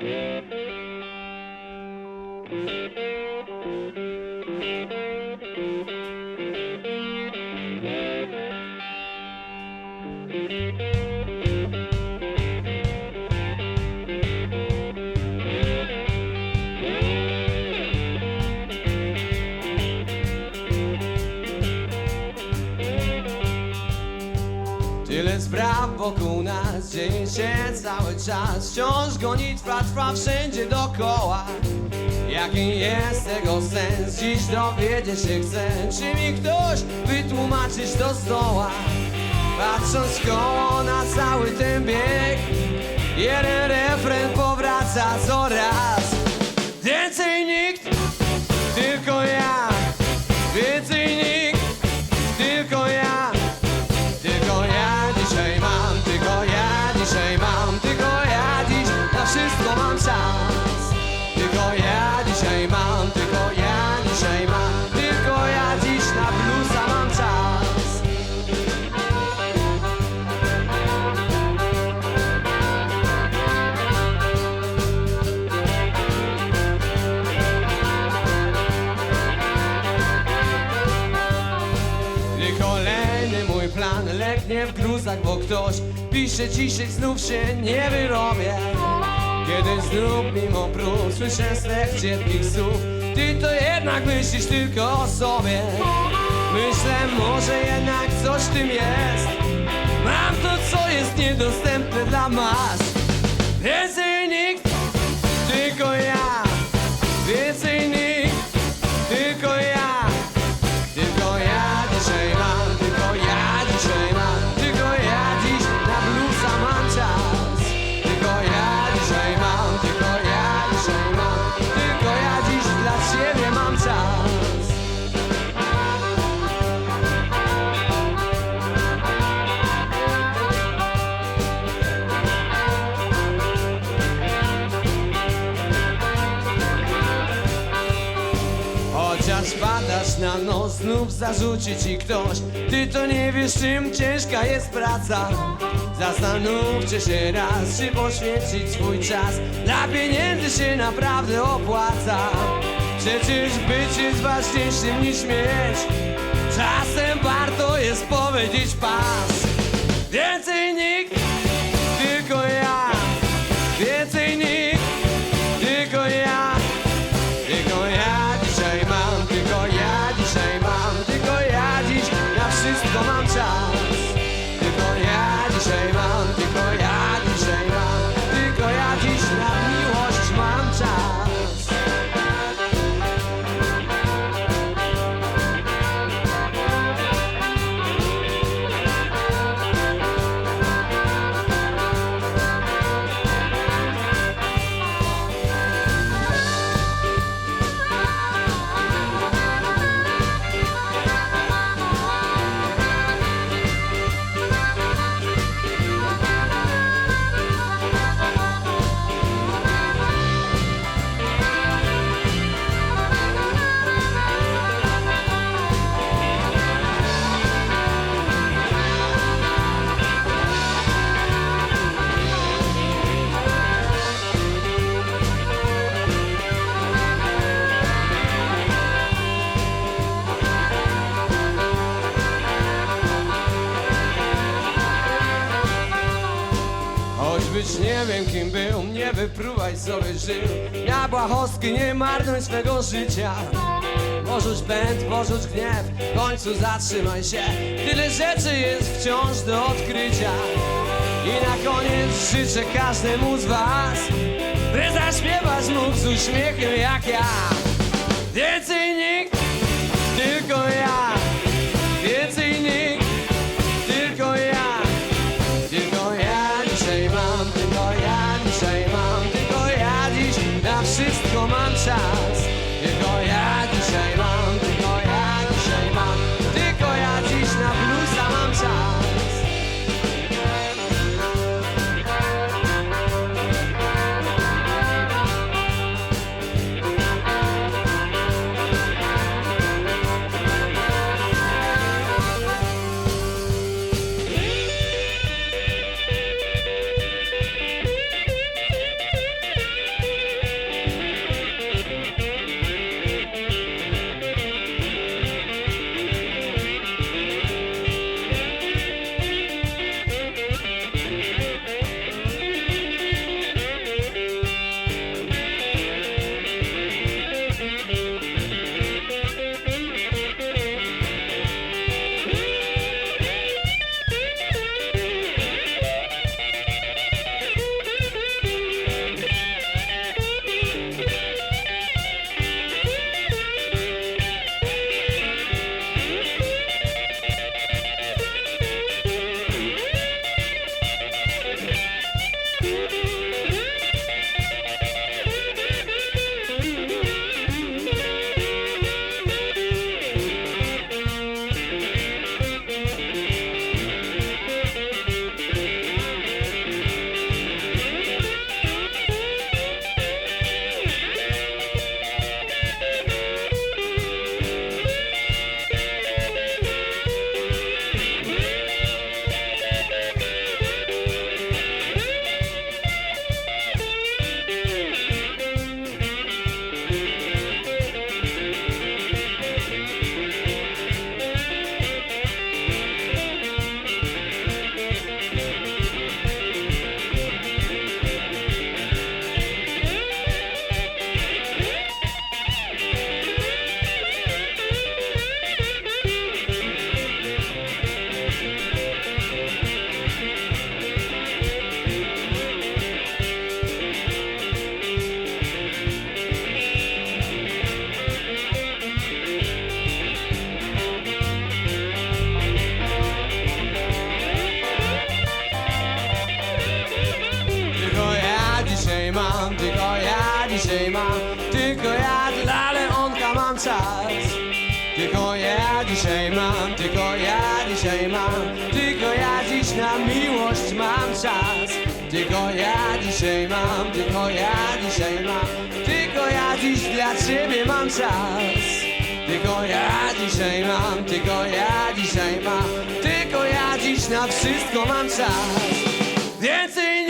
Tyle wokół nas dzieje się cały czas Wciąż gonitwa trwa wszędzie dookoła Jaki jest tego sens? Dziś dowiedzieć się chcę Czy mi ktoś wytłumaczyć to zdoła? Patrząc koło na cały ten bieg Jeden refren powraca coraz w gruzach, bo ktoś pisze dzisiaj znów się nie wyrobię. Kiedy znów mimo prób słyszę slech ciepłych słów, ty to jednak myślisz tylko o sobie. Myślę, może jednak coś w tym jest. Mam to, co jest niedostępne dla mas. Więcej na nos, znów zarzuci ci ktoś. Ty to nie wiesz, czym ciężka jest praca. Zastanówcie się raz, czy poświęcić swój czas. Dla pieniędzy się naprawdę opłaca. Przecież być jest ważniejszym niż mieć. Czasem warto jest powiedzieć pas. Więcej nikt, nie wiem kim był, nie wypruwaj sobie żył. Na błahostki nie marnuj swego życia. Porzuć pęd, porzuć gniew, w końcu zatrzymaj się. Tyle rzeczy jest wciąż do odkrycia. I na koniec życzę każdemu z was By zaśpiewać mógł z uśmiechem jak ja. Więcej mam. Tylko ja dziś na miłość mam czas. Tylko ja dzisiaj mam, tylko ja dzisiaj mam. Tylko ja dziś dla ciebie mam czas. Tylko ja dzisiaj mam, tylko ja dzisiaj mam. Tylko ja dziś na wszystko mam czas. Więcej nikt,